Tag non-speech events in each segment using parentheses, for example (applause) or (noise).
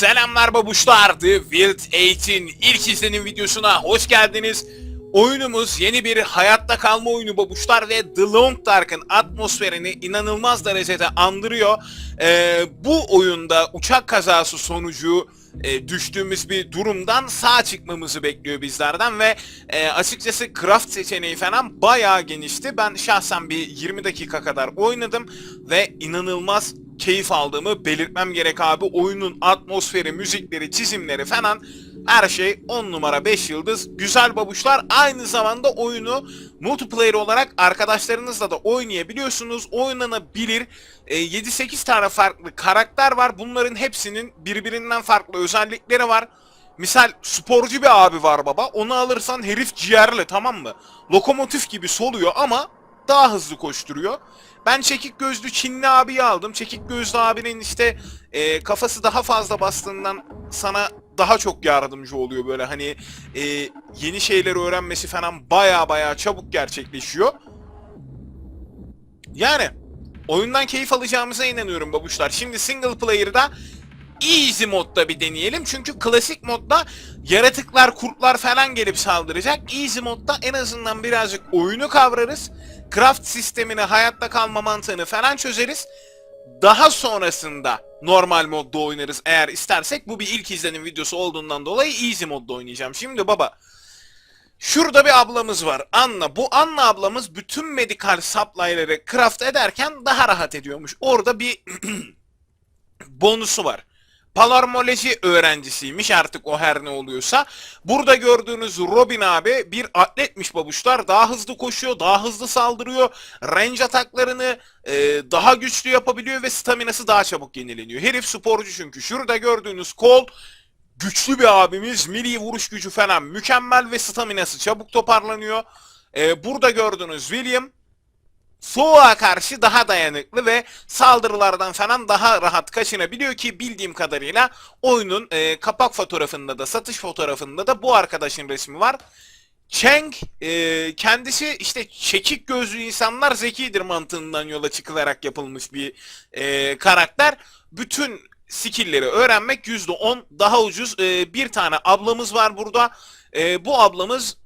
Selamlar babuşlar. The Wild 8'in ilk izlenim videosuna hoş geldiniz. Oyunumuz yeni bir hayatta kalma oyunu babuşlar ve The Long Dark'ın atmosferini inanılmaz derecede andırıyor. Ee, bu oyunda uçak kazası sonucu e, düştüğümüz bir durumdan sağ çıkmamızı bekliyor bizlerden ve e, açıkçası craft seçeneği falan bayağı genişti. Ben şahsen bir 20 dakika kadar oynadım ve inanılmaz keyif aldığımı belirtmem gerek abi. Oyunun atmosferi, müzikleri, çizimleri falan her şey 10 numara 5 yıldız. Güzel babuşlar. Aynı zamanda oyunu multiplayer olarak arkadaşlarınızla da oynayabiliyorsunuz. Oynanabilir. E, 7-8 tane farklı karakter var. Bunların hepsinin birbirinden farklı özellikleri var. Misal sporcu bir abi var baba. Onu alırsan herif ciğerli tamam mı? Lokomotif gibi soluyor ama daha hızlı koşturuyor. Ben çekik gözlü Çinli abiyi aldım. Çekik gözlü abinin işte e, kafası daha fazla bastığından sana daha çok yardımcı oluyor böyle hani e, yeni şeyleri öğrenmesi falan baya baya çabuk gerçekleşiyor. Yani oyundan keyif alacağımıza inanıyorum babuşlar. Şimdi single player'da easy modda bir deneyelim. Çünkü klasik modda yaratıklar, kurtlar falan gelip saldıracak. Easy modda en azından birazcık oyunu kavrarız. Craft sistemini, hayatta kalma mantığını falan çözeriz. Daha sonrasında normal modda oynarız eğer istersek. Bu bir ilk izlenim videosu olduğundan dolayı easy modda oynayacağım. Şimdi baba Şurada bir ablamız var. Anna. Bu Anna ablamız bütün medikal supply'ları craft ederken daha rahat ediyormuş. Orada bir (clears throat) bonusu var. Palarmoloji öğrencisiymiş artık o her ne oluyorsa. Burada gördüğünüz Robin abi bir atletmiş babuşlar. Daha hızlı koşuyor, daha hızlı saldırıyor. Range ataklarını e, daha güçlü yapabiliyor ve staminası daha çabuk yenileniyor. Herif sporcu çünkü. Şurada gördüğünüz kol güçlü bir abimiz. Milli vuruş gücü falan mükemmel ve staminası çabuk toparlanıyor. E, burada gördüğünüz William soğuğa karşı daha dayanıklı ve saldırılardan falan daha rahat kaçınabiliyor ki bildiğim kadarıyla oyunun e, kapak fotoğrafında da satış fotoğrafında da bu arkadaşın resmi var. Cheng e, kendisi işte çekik gözlü insanlar zekidir mantığından yola çıkılarak yapılmış bir e, karakter. Bütün skill'leri öğrenmek %10 daha ucuz. E, bir tane ablamız var burada. E, bu ablamız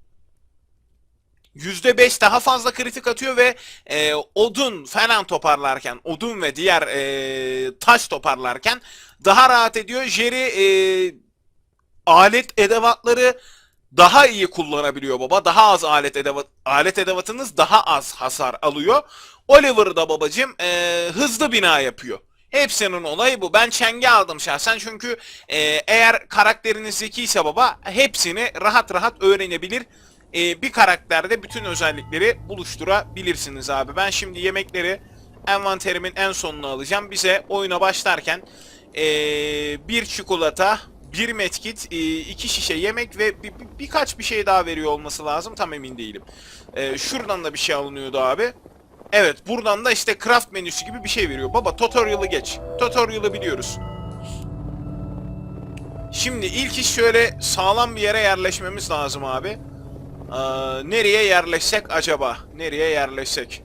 %5 daha fazla kritik atıyor ve e, odun falan toparlarken, odun ve diğer e, taş toparlarken daha rahat ediyor. Jerry e, alet edevatları daha iyi kullanabiliyor baba. Daha az alet edevat alet edevatınız daha az hasar alıyor. Oliver da babacım e, hızlı bina yapıyor. Hepsinin olayı bu. Ben Cheng'i aldım şahsen çünkü e, eğer karakteriniz zekiyse baba hepsini rahat rahat öğrenebilir e, bir karakterde bütün özellikleri buluşturabilirsiniz abi. Ben şimdi yemekleri envanterimin en sonuna alacağım. Bize oyuna başlarken e, bir çikolata, bir medkit, e, iki şişe yemek ve bir, bir- birkaç bir şey daha veriyor olması lazım. Tam emin değilim. E, şuradan da bir şey alınıyordu abi. Evet buradan da işte craft menüsü gibi bir şey veriyor. Baba tutorial'ı geç. Tutorial'ı biliyoruz. Şimdi ilk iş şöyle sağlam bir yere yerleşmemiz lazım abi. Aa, nereye yerleşsek acaba? Nereye yerleşsek?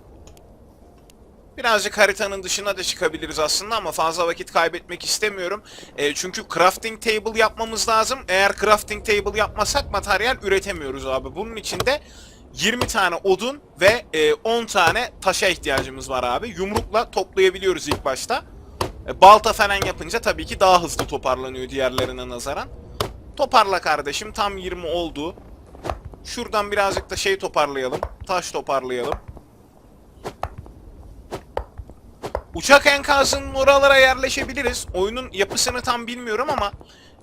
Birazcık haritanın dışına da çıkabiliriz aslında ama fazla vakit kaybetmek istemiyorum. E, çünkü crafting table yapmamız lazım. Eğer crafting table yapmasak materyal üretemiyoruz abi. Bunun için de 20 tane odun ve e, 10 tane taşa ihtiyacımız var abi. Yumrukla toplayabiliyoruz ilk başta. E, balta falan yapınca tabii ki daha hızlı toparlanıyor diğerlerine nazaran. Toparla kardeşim tam 20 oldu. Şuradan birazcık da şey toparlayalım. Taş toparlayalım. Uçak enkazının oralara yerleşebiliriz. Oyunun yapısını tam bilmiyorum ama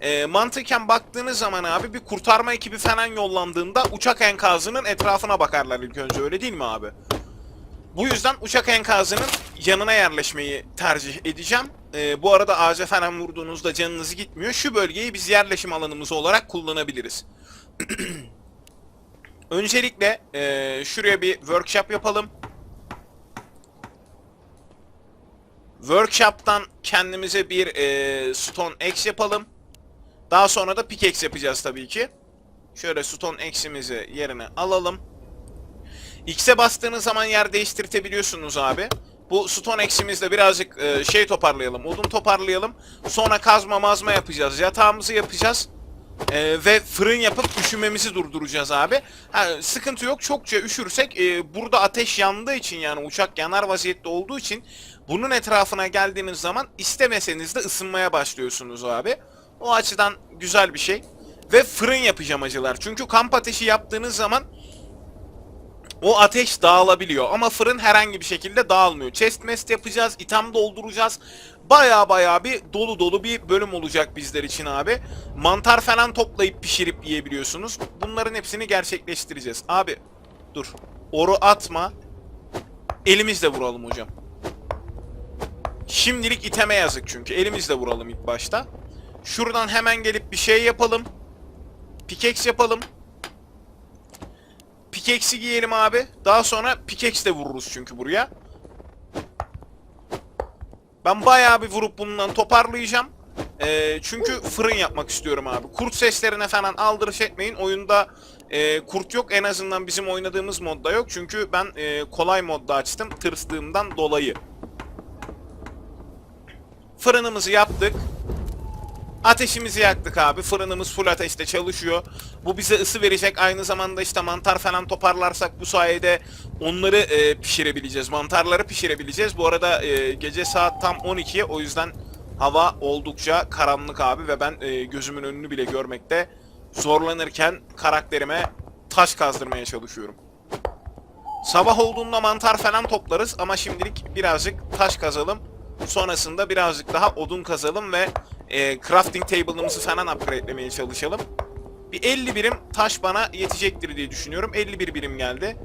e, mantıken baktığınız zaman abi bir kurtarma ekibi falan yollandığında uçak enkazının etrafına bakarlar ilk önce öyle değil mi abi? Bu yüzden uçak enkazının yanına yerleşmeyi tercih edeceğim. E, bu arada ağaca falan vurduğunuzda canınız gitmiyor. Şu bölgeyi biz yerleşim alanımız olarak kullanabiliriz. (clears throat) Öncelikle eee, şuraya bir workshop yapalım. Workshop'tan kendimize bir eee, stone axe yapalım. Daha sonra da pickaxe yapacağız tabii ki. Şöyle stone axe'imizi yerine alalım. X'e bastığınız zaman yer değiştirtebiliyorsunuz abi. Bu stone eksimizde birazcık e, şey toparlayalım. Odun toparlayalım. Sonra kazma mazma yapacağız. Yatağımızı yapacağız. E, ve fırın yapıp üşümemizi durduracağız abi. Ha, sıkıntı yok. Çokça üşürsek e, burada ateş yandığı için yani uçak yanar vaziyette olduğu için bunun etrafına geldiğiniz zaman istemeseniz de ısınmaya başlıyorsunuz abi. O açıdan güzel bir şey. Ve fırın yapacağım acılar. Çünkü kamp ateşi yaptığınız zaman o ateş dağılabiliyor ama fırın herhangi bir şekilde dağılmıyor. Chest mest yapacağız, item dolduracağız. Baya baya bir dolu dolu bir bölüm olacak bizler için abi. Mantar falan toplayıp pişirip yiyebiliyorsunuz. Bunların hepsini gerçekleştireceğiz. Abi dur. Oru atma. Elimizle vuralım hocam. Şimdilik iteme yazık çünkü. Elimizle vuralım ilk başta. Şuradan hemen gelip bir şey yapalım. Pickaxe yapalım. Pickaxe'i giyelim abi. Daha sonra pickaxe de vururuz çünkü buraya. Ben bayağı bir vurup bundan toparlayacağım. Ee, çünkü fırın yapmak istiyorum abi. Kurt seslerine falan aldırış etmeyin. Oyunda e, kurt yok. En azından bizim oynadığımız modda yok. Çünkü ben e, kolay modda açtım. Tırstığımdan dolayı. Fırınımızı yaptık. Ateşimizi yaktık abi. Fırınımız full ateşte çalışıyor. Bu bize ısı verecek. Aynı zamanda işte mantar falan toparlarsak bu sayede onları e, pişirebileceğiz. Mantarları pişirebileceğiz. Bu arada e, gece saat tam 12'ye o yüzden hava oldukça karanlık abi ve ben e, gözümün önünü bile görmekte zorlanırken karakterime taş kazdırmaya çalışıyorum. Sabah olduğunda mantar falan toplarız ama şimdilik birazcık taş kazalım. Sonrasında birazcık daha odun kazalım ve e, crafting table'ımızı falan upgrade'lemeye çalışalım. Bir 50 birim taş bana yetecektir diye düşünüyorum. 51 birim geldi.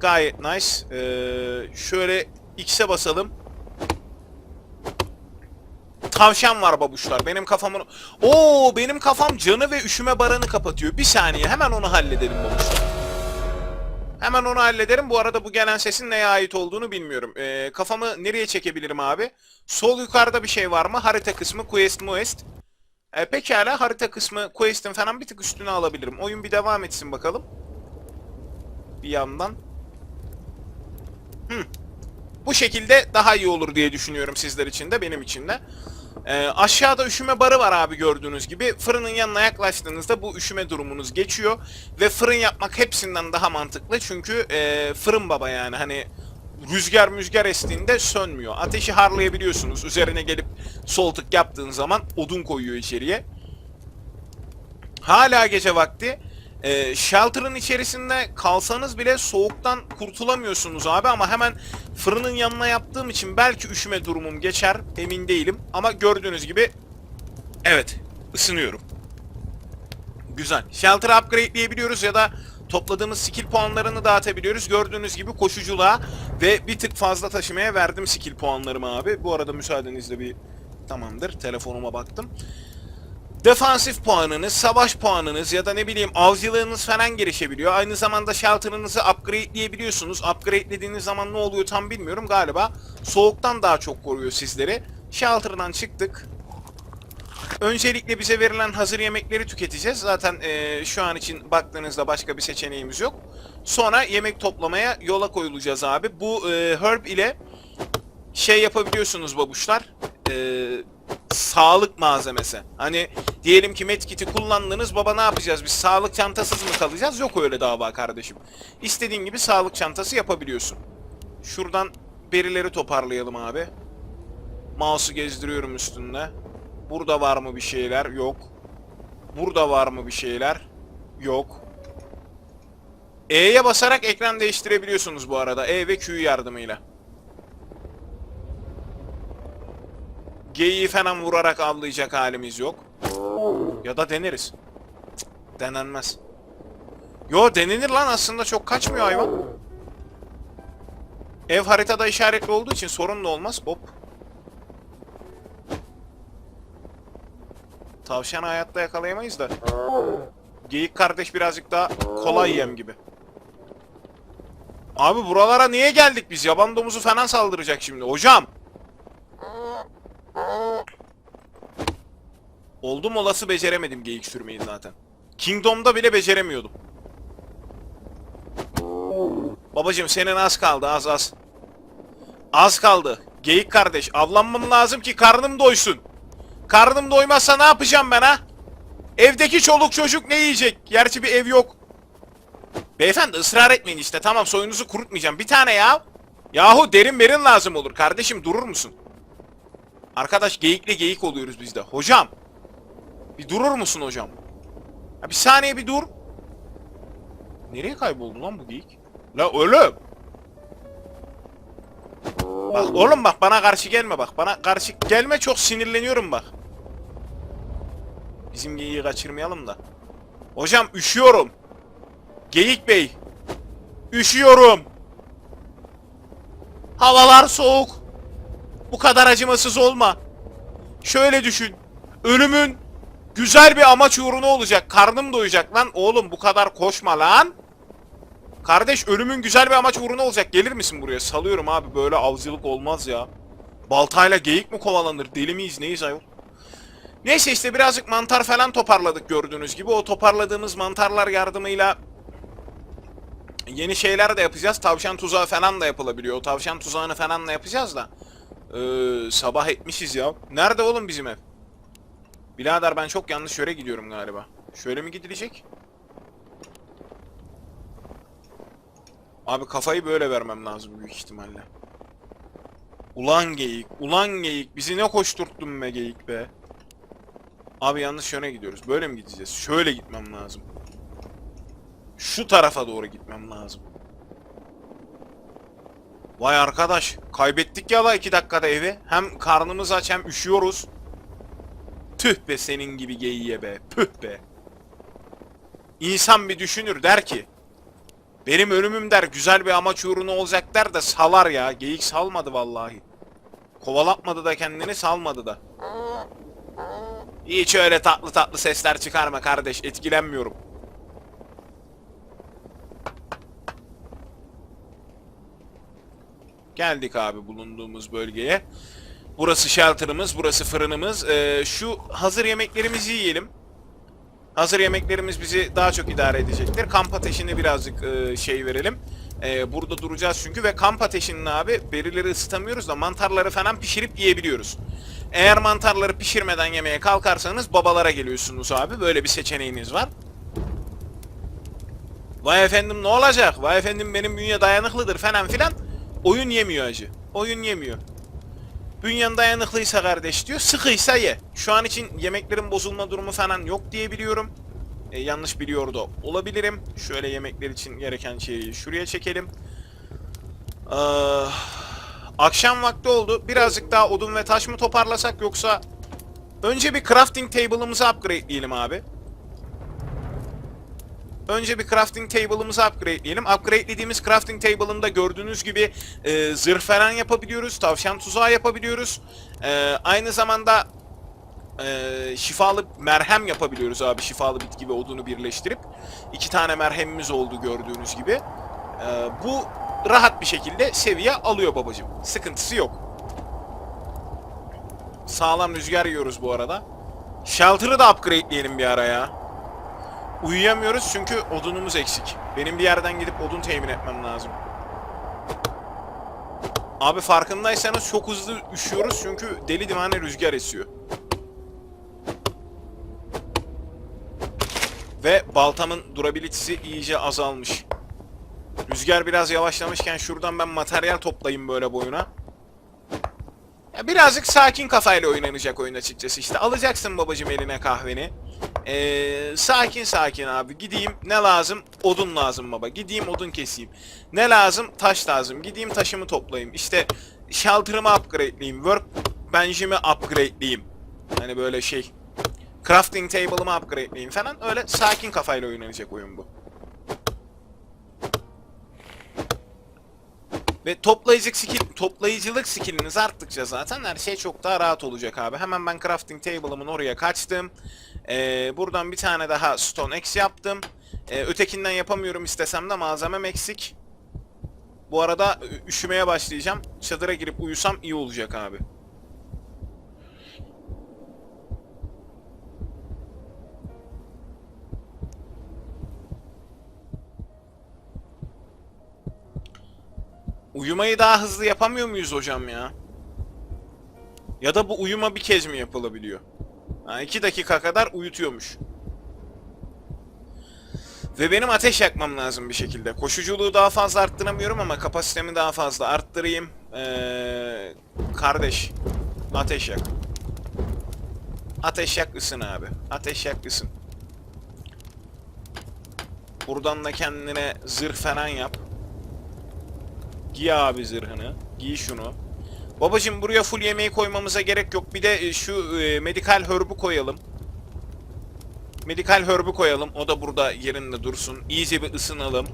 Gayet nice. Ee, şöyle X'e basalım. Tavşan var babuşlar. Benim kafamın... Oo benim kafam canı ve üşüme barını kapatıyor. Bir saniye hemen onu halledelim babuşlar. Hemen onu hallederim. Bu arada bu gelen sesin neye ait olduğunu bilmiyorum. Ee, kafamı nereye çekebilirim abi? Sol yukarıda bir şey var mı? Harita kısmı, quest, muest. Ee, pekala harita kısmı, quest'in falan bir tık üstüne alabilirim. Oyun bir devam etsin bakalım. Bir yandan. Hı. Bu şekilde daha iyi olur diye düşünüyorum sizler için de, benim için de. Ee, aşağıda üşüme barı var abi gördüğünüz gibi. Fırının yanına yaklaştığınızda bu üşüme durumunuz geçiyor. Ve fırın yapmak hepsinden daha mantıklı. Çünkü e, fırın baba yani hani rüzgar müzgar estiğinde sönmüyor. Ateşi harlayabiliyorsunuz. Üzerine gelip sol tık yaptığın zaman odun koyuyor içeriye. Hala gece vakti. Ee, shelter'ın içerisinde kalsanız bile soğuktan kurtulamıyorsunuz abi ama hemen fırının yanına yaptığım için belki üşüme durumum geçer emin değilim ama gördüğünüz gibi evet ısınıyorum. Güzel. Shelter upgrade'leyebiliyoruz ya da topladığımız skill puanlarını dağıtabiliyoruz. Gördüğünüz gibi koşuculuğa ve bir tık fazla taşımaya verdim skill puanlarımı abi. Bu arada müsaadenizle bir tamamdır. Telefonuma baktım. Defansif puanınız, savaş puanınız ya da ne bileyim avcılığınız falan gelişebiliyor. Aynı zamanda shelter'ınızı upgrade'leyebiliyorsunuz. Upgrade'lediğiniz zaman ne oluyor tam bilmiyorum. Galiba soğuktan daha çok koruyor sizleri. Shelter'dan çıktık. Öncelikle bize verilen hazır yemekleri tüketeceğiz. Zaten eee, şu an için baktığınızda başka bir seçeneğimiz yok. Sonra yemek toplamaya yola koyulacağız abi. Bu eee, herb ile şey yapabiliyorsunuz babuşlar. Eee sağlık malzemesi. Hani diyelim ki medkit'i kullandınız baba ne yapacağız biz sağlık çantasız mı kalacağız? Yok öyle dava kardeşim. İstediğin gibi sağlık çantası yapabiliyorsun. Şuradan berileri toparlayalım abi. Mouse'u gezdiriyorum üstünde. Burada var mı bir şeyler? Yok. Burada var mı bir şeyler? Yok. E'ye basarak ekran değiştirebiliyorsunuz bu arada. E ve Q yardımıyla. Geyiği falan vurarak avlayacak halimiz yok. Ya da deneriz. Denenmez. Yo denenir lan aslında çok kaçmıyor hayvan. Ev haritada işaretli olduğu için sorun da olmaz. Hop. Tavşanı hayatta yakalayamayız da. Geyik kardeş birazcık daha kolay yem gibi. Abi buralara niye geldik biz? Yaban domuzu falan saldıracak şimdi. Hocam. Oldum olası beceremedim geyik sürmeyi zaten. Kingdom'da bile beceremiyordum. Babacım senin az kaldı az az. Az kaldı. Geyik kardeş avlanmam lazım ki karnım doysun. Karnım doymazsa ne yapacağım ben ha? Evdeki çoluk çocuk ne yiyecek? Gerçi bir ev yok. Beyefendi ısrar etmeyin işte. Tamam soyunuzu kurutmayacağım. Bir tane ya. Yahu derin berin lazım olur. Kardeşim durur musun? Arkadaş geyikle geyik oluyoruz biz de. Hocam. Bir durur musun hocam? Ya bir saniye bir dur. Nereye kayboldu lan bu geyik? La oğlum. Bak oğlum bak bana karşı gelme bak. Bana karşı gelme çok sinirleniyorum bak. Bizim geyiği kaçırmayalım da. Hocam üşüyorum. Geyik bey. Üşüyorum. Havalar soğuk. Bu kadar acımasız olma. Şöyle düşün. Ölümün güzel bir amaç uğruna olacak. Karnım doyacak lan. Oğlum bu kadar koşma lan. Kardeş ölümün güzel bir amaç uğruna olacak. Gelir misin buraya? Salıyorum abi. Böyle avcılık olmaz ya. Baltayla geyik mi kovalanır? Deli miyiz neyiz ayol? Neyse işte birazcık mantar falan toparladık gördüğünüz gibi. O toparladığımız mantarlar yardımıyla yeni şeyler de yapacağız. Tavşan tuzağı falan da yapılabiliyor. O tavşan tuzağını falan da yapacağız da. Ee, sabah etmişiz ya. Nerede oğlum bizim ev? Birader ben çok yanlış yöre gidiyorum galiba. Şöyle mi gidilecek? Abi kafayı böyle vermem lazım büyük ihtimalle. Ulan geyik, ulan geyik. Bizi ne koşturttun be geyik be. Abi yanlış yöne gidiyoruz. Böyle mi gideceğiz? Şöyle gitmem lazım. Şu tarafa doğru gitmem lazım. Vay arkadaş, kaybettik ya la iki dakikada evi. Hem karnımız aç hem üşüyoruz. Tüh be senin gibi geyiğe be, püh be. İnsan bir düşünür der ki, benim ölümüm der güzel bir amaç uğruna olacak der de salar ya. Geyik salmadı vallahi. Kovalatmadı da kendini salmadı da. Hiç öyle tatlı tatlı sesler çıkarma kardeş etkilenmiyorum. Geldik abi bulunduğumuz bölgeye. Burası shelter'ımız, burası fırınımız. Ee, şu hazır yemeklerimizi yiyelim. Hazır yemeklerimiz bizi daha çok idare edecektir. Kamp ateşini birazcık e, şey verelim. E, burada duracağız çünkü ve kamp ateşinin abi berileri ısıtamıyoruz da mantarları falan pişirip yiyebiliyoruz. Eğer mantarları pişirmeden yemeye kalkarsanız babalara geliyorsunuz abi. Böyle bir seçeneğiniz var. Vay efendim ne olacak? Vay efendim benim bünye dayanıklıdır falan filan. Oyun yemiyor acı. Oyun yemiyor. Bünyen dayanıklıysa kardeş diyor. Sıkıysa ye. Şu an için yemeklerin bozulma durumu falan yok diye biliyorum. E, yanlış biliyor da olabilirim. Şöyle yemekler için gereken şeyi şuraya çekelim. Ah, akşam vakti oldu. Birazcık daha odun ve taş mı toparlasak yoksa... Önce bir crafting table'ımızı upgrade'leyelim abi. Önce bir crafting table'ımızı upgrade'leyelim. Upgrade'lediğimiz crafting table'ında gördüğünüz gibi e, zırh falan yapabiliyoruz. Tavşan tuzağı yapabiliyoruz. E, aynı zamanda e, şifalı merhem yapabiliyoruz abi. Şifalı bitki ve odunu birleştirip. iki tane merhemimiz oldu gördüğünüz gibi. E, bu rahat bir şekilde seviye alıyor babacım. Sıkıntısı yok. Sağlam rüzgar yiyoruz bu arada. Shelter'ı da upgrade'leyelim bir ara ya. Uyuyamıyoruz çünkü odunumuz eksik. Benim bir yerden gidip odun temin etmem lazım. Abi farkındaysanız çok hızlı üşüyoruz çünkü deli divane rüzgar esiyor. Ve baltamın durabilitesi iyice azalmış. Rüzgar biraz yavaşlamışken şuradan ben materyal toplayayım böyle boyuna. Ya birazcık sakin kafayla oynanacak oyun açıkçası. İşte alacaksın babacım eline kahveni. Ee, sakin sakin abi. Gideyim ne lazım? Odun lazım baba. Gideyim odun keseyim. Ne lazım? Taş lazım. Gideyim taşımı toplayayım. İşte shelter'ımı upgrade'leyeyim. Workbench'imi upgrade'leyeyim. Hani böyle şey. Crafting table'ımı upgrade'leyeyim falan. Öyle sakin kafayla oynanacak oyun bu. Ve toplayıcılık skill, toplayıcılık skilliniz arttıkça zaten her şey çok daha rahat olacak abi. Hemen ben crafting table'ımın oraya kaçtım. Ee, buradan bir tane daha stone X yaptım. Ee, ötekinden yapamıyorum istesem de malzemem eksik. Bu arada üşümeye başlayacağım. Çadıra girip uyusam iyi olacak abi. Uyumayı daha hızlı yapamıyor muyuz hocam ya? Ya da bu uyuma bir kez mi yapılabiliyor? Ha, iki dakika kadar uyutuyormuş. Ve benim ateş yakmam lazım bir şekilde. Koşuculuğu daha fazla arttıramıyorum ama kapasitemi daha fazla arttırayım. Ee, kardeş, ateş yak. Ateş yak ısın abi. Ateş yak ısın. Buradan da kendine zırh falan yap. Giy abi zırhını. Giy şunu. Babacım buraya full yemeği koymamıza gerek yok. Bir de e, şu e, medikal herb'ü koyalım. Medikal herb'ü koyalım. O da burada yerinde dursun. İyice bir ısınalım.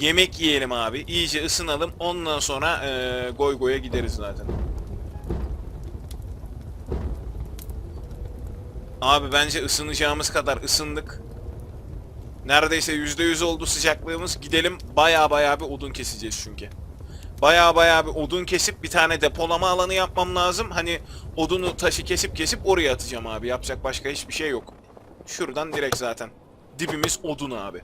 Yemek yiyelim abi. İyice ısınalım. Ondan sonra e, goy goya gideriz zaten. Abi bence ısınacağımız kadar ısındık. Neredeyse %100 oldu sıcaklığımız. Gidelim baya baya bir odun keseceğiz çünkü. Baya baya bir odun kesip bir tane depolama alanı yapmam lazım. Hani odunu taşı kesip kesip oraya atacağım abi. Yapacak başka hiçbir şey yok. Şuradan direkt zaten. Dibimiz odun abi.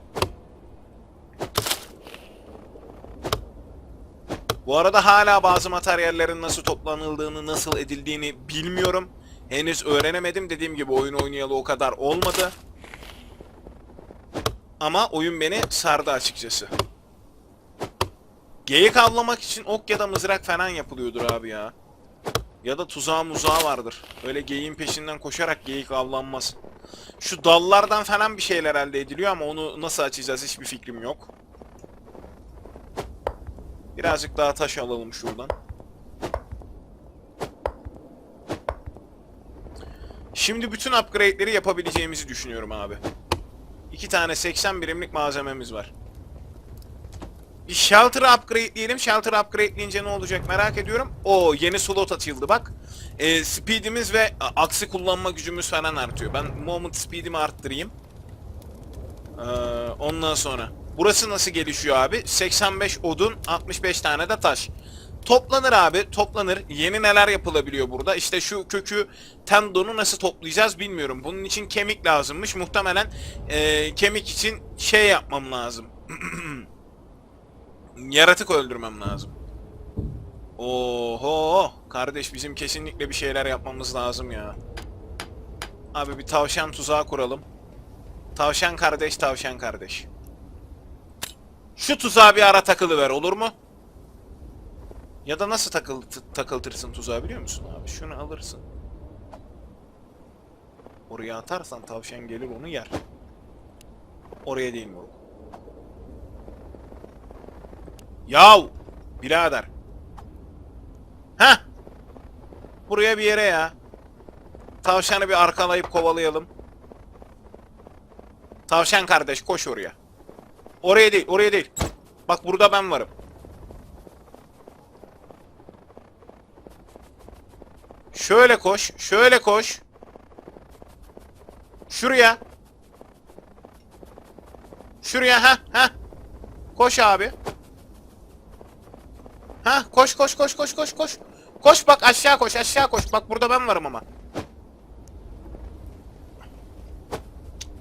Bu arada hala bazı materyallerin nasıl toplanıldığını, nasıl edildiğini bilmiyorum. Henüz öğrenemedim. Dediğim gibi oyun oynayalı o kadar olmadı. Ama oyun beni sardı açıkçası. Geyik avlamak için ok ya da mızrak falan yapılıyordur abi ya. Ya da tuzağı muzağı vardır. Öyle geyiğin peşinden koşarak geyik avlanmaz. Şu dallardan falan bir şeyler elde ediliyor ama onu nasıl açacağız hiçbir fikrim yok. Birazcık daha taş alalım şuradan. Şimdi bütün upgrade'leri yapabileceğimizi düşünüyorum abi. İki tane 80 birimlik malzememiz var. Bir shelter'ı upgrade'leyelim. Shelter upgrade'leyince ne olacak merak ediyorum. O yeni slot açıldı bak. Ee, speed'imiz ve aksi kullanma gücümüz falan artıyor. Ben moment speed'imi arttırayım. Ee, ondan sonra. Burası nasıl gelişiyor abi? 85 odun, 65 tane de taş. Toplanır abi, toplanır. Yeni neler yapılabiliyor burada? İşte şu kökü, tendonu nasıl toplayacağız bilmiyorum. Bunun için kemik lazımmış. Muhtemelen ee, kemik için şey yapmam lazım. (clears throat) Yaratık öldürmem lazım. Oho! Kardeş bizim kesinlikle bir şeyler yapmamız lazım ya. Abi bir tavşan tuzağı kuralım. Tavşan kardeş, tavşan kardeş. Şu tuzağa bir ara takılı ver olur mu? Ya da nasıl takıl takıltırsın tuzağı biliyor musun abi? Şunu alırsın. Oraya atarsan tavşan gelir onu yer. Oraya değil mi? Yav! Birader. Ha? Buraya bir yere ya. Tavşanı bir arkalayıp kovalayalım. Tavşan kardeş koş oraya. Oraya değil, oraya değil. Bak burada ben varım. Şöyle koş, şöyle koş. Şuraya. Şuraya ha ha. Koş abi. Ha koş koş koş koş koş koş. Koş bak aşağı koş aşağı koş. Bak burada ben varım ama.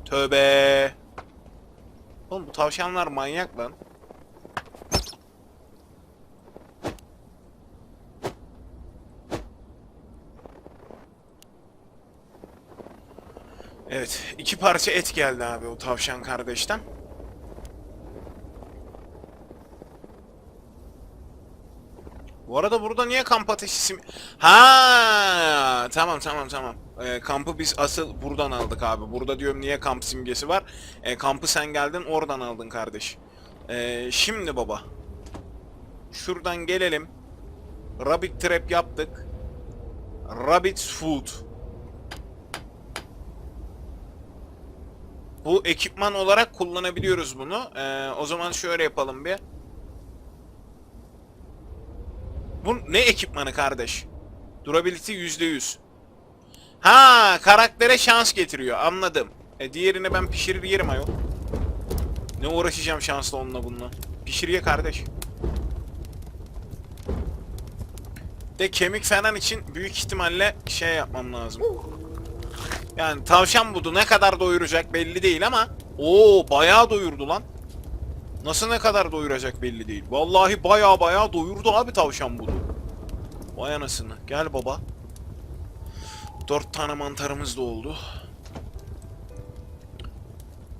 Tövbe. Oğlum bu tavşanlar manyak lan. Evet, iki parça et geldi abi o tavşan kardeşten. Bu arada burada niye kamp ateşi. Ha, tamam tamam tamam. Ee, kampı biz asıl buradan aldık abi. Burada diyorum niye kamp simgesi var. Ee, kampı sen geldin oradan aldın kardeş. Ee, şimdi baba. Şuradan gelelim. Rabbit trap yaptık. Rabbit's food. Bu ekipman olarak kullanabiliyoruz bunu. Ee, o zaman şöyle yapalım bir. Bu ne ekipmanı kardeş? Durability %100. Ha, karaktere şans getiriyor. Anladım. E diğerini ben pişirir yerim ayol. Ne uğraşacağım şansla onunla bununla. Pişir ye kardeş. De kemik falan için büyük ihtimalle şey yapmam lazım. Yani tavşan budu ne kadar doyuracak belli değil ama Oo bayağı doyurdu lan. Nasıl ne kadar doyuracak belli değil. Vallahi baya baya doyurdu abi tavşan bunu. Vay anasını. Gel baba. Dört tane mantarımız da oldu.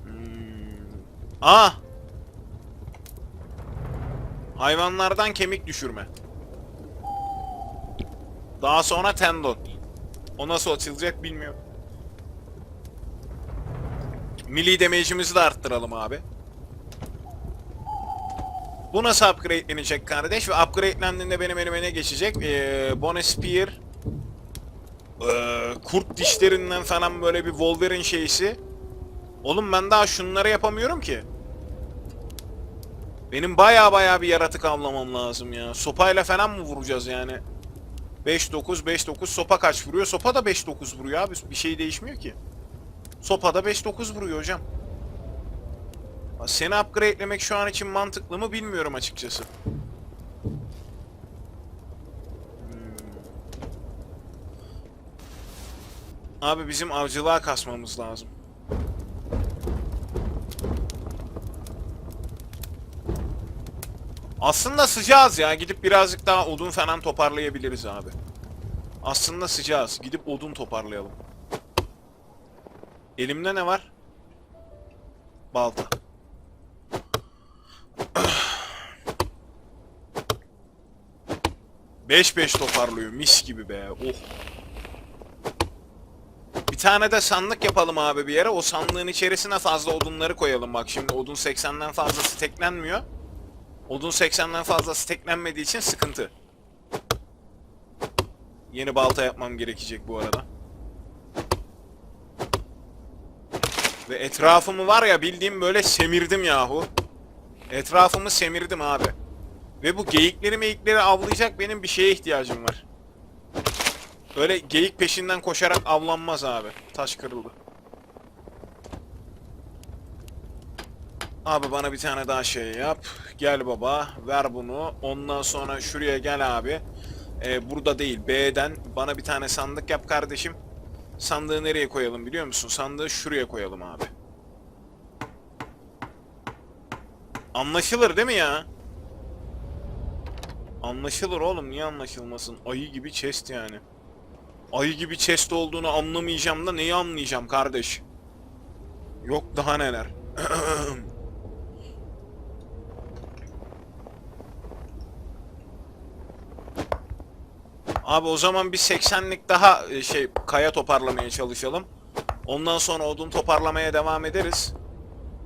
Hmm. Aa! Hayvanlardan kemik düşürme. Daha sonra tendon. O nasıl açılacak bilmiyorum. Milli damage'imizi de arttıralım abi. Bu nasıl upgrade'lenecek kardeş? Ve upgrade'lendiğinde benim elime ne geçecek? Ee, Bone Spear. Ee, kurt dişlerinden falan böyle bir Wolverine şeysi. Oğlum ben daha şunları yapamıyorum ki. Benim baya baya bir yaratık avlamam lazım ya. Sopayla falan mı vuracağız yani? 5-9, 5-9. Sopa kaç vuruyor? Sopa da 5-9 vuruyor abi. Bir şey değişmiyor ki. Sopa da 5-9 vuruyor hocam. Seni upgrade'lemek şu an için mantıklı mı bilmiyorum açıkçası. Hmm. Abi bizim avcılığa kasmamız lazım. Aslında sıcağız ya. Gidip birazcık daha odun falan toparlayabiliriz abi. Aslında sıcağız. Gidip odun toparlayalım. Elimde ne var? Balta. Beş beş toparlıyor. Mis gibi be. Oh. Bir tane de sandık yapalım abi bir yere. O sandığın içerisine fazla odunları koyalım. Bak şimdi odun 80'den fazla steklenmiyor. Odun 80'den fazla steklenmediği için sıkıntı. Yeni balta yapmam gerekecek bu arada. Ve etrafımı var ya bildiğim böyle semirdim yahu. Etrafımı semirdim abi. Ve bu geyikleri meyikleri avlayacak benim bir şeye ihtiyacım var. Öyle geyik peşinden koşarak avlanmaz abi. Taş kırıldı. Abi bana bir tane daha şey yap. Gel baba ver bunu. Ondan sonra şuraya gel abi. Ee, burada değil B'den bana bir tane sandık yap kardeşim. Sandığı nereye koyalım biliyor musun? Sandığı şuraya koyalım abi. Anlaşılır değil mi ya? Anlaşılır oğlum niye anlaşılmasın? Ayı gibi chest yani. Ayı gibi chest olduğunu anlamayacağım da neyi anlayacağım kardeş? Yok daha neler. (clears throat) Abi o zaman bir 80'lik daha e, şey kaya toparlamaya çalışalım. Ondan sonra odun toparlamaya devam ederiz.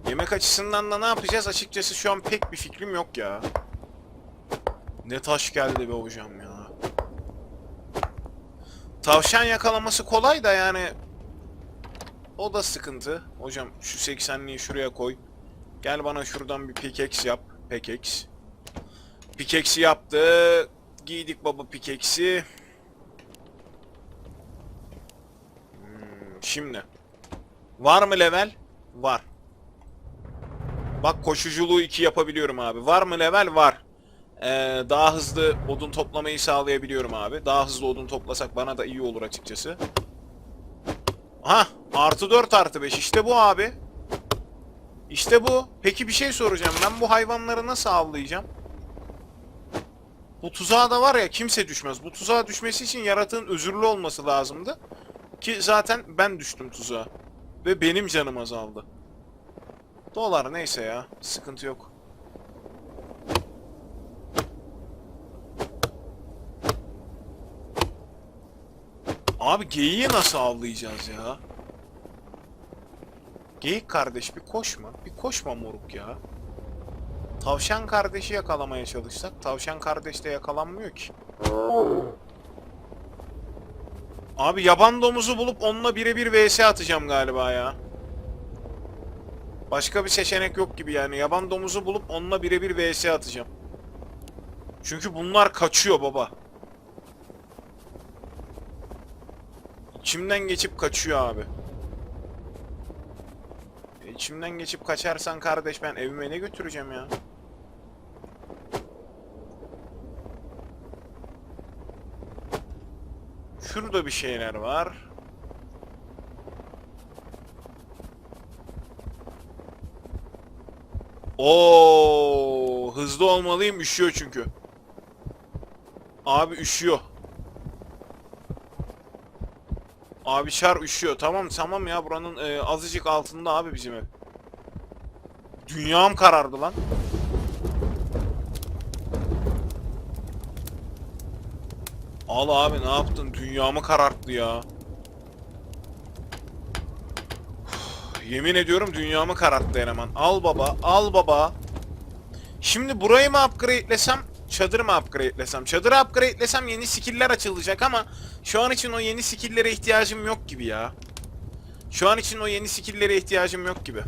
Yemek açısından da ne yapacağız açıkçası şu an pek bir fikrim yok ya. Ne taş geldi be hocam ya. Tavşan yakalaması kolay da yani o da sıkıntı. Hocam şu 80'liği şuraya koy. Gel bana şuradan bir pickaxe yap. Pickaxe. Pickaxe'i yaptı. Giydik baba pickaxe'i. Hmm, şimdi. Var mı level? Var. Bak koşuculuğu 2 yapabiliyorum abi. Var mı level? Var. Ee, daha hızlı odun toplamayı sağlayabiliyorum abi. Daha hızlı odun toplasak bana da iyi olur açıkçası. Ha, artı 4 artı 5 işte bu abi. İşte bu. Peki bir şey soracağım. Ben bu hayvanları nasıl avlayacağım? Bu tuzağa da var ya kimse düşmez. Bu tuzağa düşmesi için yaratığın özürlü olması lazımdı. Ki zaten ben düştüm tuzağa. Ve benim canım azaldı. Dolar neyse ya. Sıkıntı yok. Abi geyiği nasıl avlayacağız ya? Geyik kardeş bir koşma. Bir koşma moruk ya. Tavşan kardeşi yakalamaya çalışsak tavşan kardeş de yakalanmıyor ki. Abi yaban domuzu bulup onunla birebir vs atacağım galiba ya. Başka bir seçenek yok gibi yani. Yaban domuzu bulup onunla birebir vs atacağım. Çünkü bunlar kaçıyor baba. İçimden geçip kaçıyor abi. E, İçimden geçip kaçarsan kardeş ben evime ne götüreceğim ya? Şurada bir şeyler var. Oo, hızlı olmalıyım üşüyor çünkü. Abi üşüyor. Abi şar üşüyor. Tamam tamam ya buranın e, azıcık altında abi bizim ev. Dünyam karardı lan. Al abi ne yaptın? Dünyamı kararttı ya. Yemin ediyorum dünyamı kararttı eleman. Al baba, al baba. Şimdi burayı mı upgradelesem, çadır mı upgradelesem? Çadırı upgradelesem yeni skill'ler açılacak ama şu an için o yeni skill'lere ihtiyacım yok gibi ya. Şu an için o yeni skill'lere ihtiyacım yok gibi.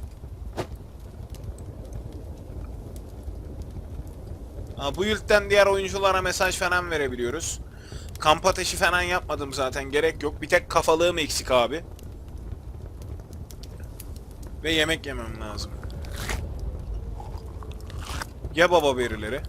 Ha, bu yıltten diğer oyunculara mesaj falan verebiliyoruz. Kamp ateşi falan yapmadım zaten gerek yok. Bir tek kafalığım eksik abi. Ve yemek yemem lazım. Ya baba berileri.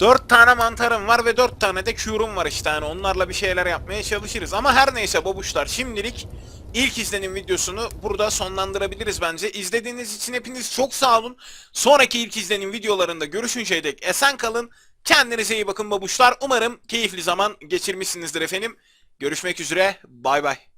Dört tane mantarım var ve dört tane de kürum var işte hani onlarla bir şeyler yapmaya çalışırız. Ama her neyse babuşlar şimdilik ilk izlenim videosunu burada sonlandırabiliriz bence. İzlediğiniz için hepiniz çok sağ olun. Sonraki ilk izlenim videolarında görüşünceye dek esen kalın. Kendinize iyi bakın babuşlar. Umarım keyifli zaman geçirmişsinizdir efendim. Görüşmek üzere. Bay bay.